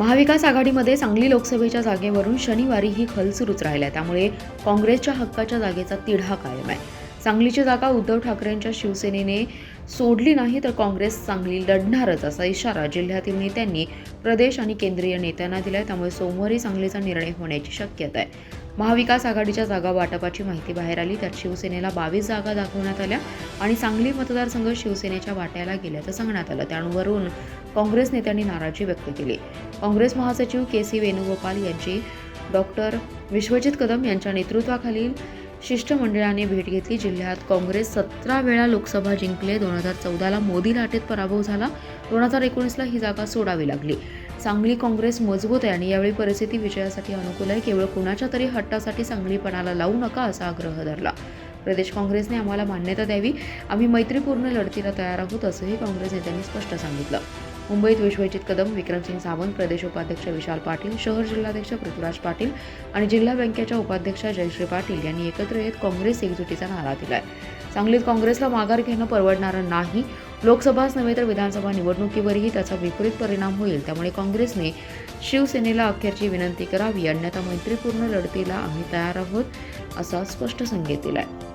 महाविकास आघाडीमध्ये सांगली लोकसभेच्या जागेवरून शनिवारी ही खल सुरूच राहिल्या. त्यामुळे काँग्रेसच्या हक्काच्या जागेचा तिढा कायम आहे. सांगलीची जागा उद्धव ठाकरेंच्या शिवसेनेने सोडली नाही तर काँग्रेस सांगली लढणारच असा इशारा जिल्ह्यातील नेत्यांनी प्रदेश आणि केंद्रीय नेत्यांना दिलाय. त्यामुळे सोमवारी सांगलीचा निर्णय होण्याची शक्यता आहे. महाविकास आघाडीच्या जागा वाटपाची माहिती बाहेर आली. त्यात शिवसेनेला बावीस जागा दाखवण्यात आल्या आणि सांगली मतदारसंघ शिवसेनेच्या वाट्याला गेल्याचं सांगण्यात आलं. त्यावरून काँग्रेस नेत्यांनी नाराजी व्यक्त केली. काँग्रेस महासचिव के सी वेणुगोपाल यांची डॉक्टर विश्वजित कदम यांच्या नेतृत्वाखालील शिष्टमंडळाने भेट घेतली. जिल्ह्यात काँग्रेस सतरा वेळा लोकसभा जिंकले. दोन हजार चौदाला मोदी लाटेत पराभव झाला. दोन हजार एकोणीसला ही जागा सोडावी लागली. सांगली काँग्रेस मजबूत आहे आणि यावेळी परिस्थिती विजयासाठी अनुकूल आहे. केवळ कुणाच्या तरी हट्टासाठी सांगलीपणाला लावू नका असा आग्रह धरला. प्रदेश काँग्रेसने आम्हाला मान्यता द्यावी. आम्ही मैत्रीपूर्ण लढतीला तयार आहोत असंही काँग्रेस नेत्यांनी स्पष्ट सांगितलं. मुंबईत विश्वजित कदम विक्रमसिंग सावंत प्रदेश उपाध्यक्ष विशाल पाटील शहर जिल्हाध्यक्ष पृथ्वीराज पाटील आणि जिल्हा बँकेच्या उपाध्यक्षा जयश्री पाटील यांनी एकत्र येत काँग्रेस एकजुटीचा नारा दिलाय. सांगलीत काँग्रेसला माघार घेणं परवडणारं नाही. लोकसभाच नव्हे तर विधानसभा निवडणुकीवरही त्याचा विपरीत परिणाम होईल. त्यामुळे काँग्रेसने शिवसेनेला अखेरची विनंती करावी. अन्यथा मैत्रीपूर्ण लढतीला आम्ही तयार आहोत असा स्पष्ट संकेत आहे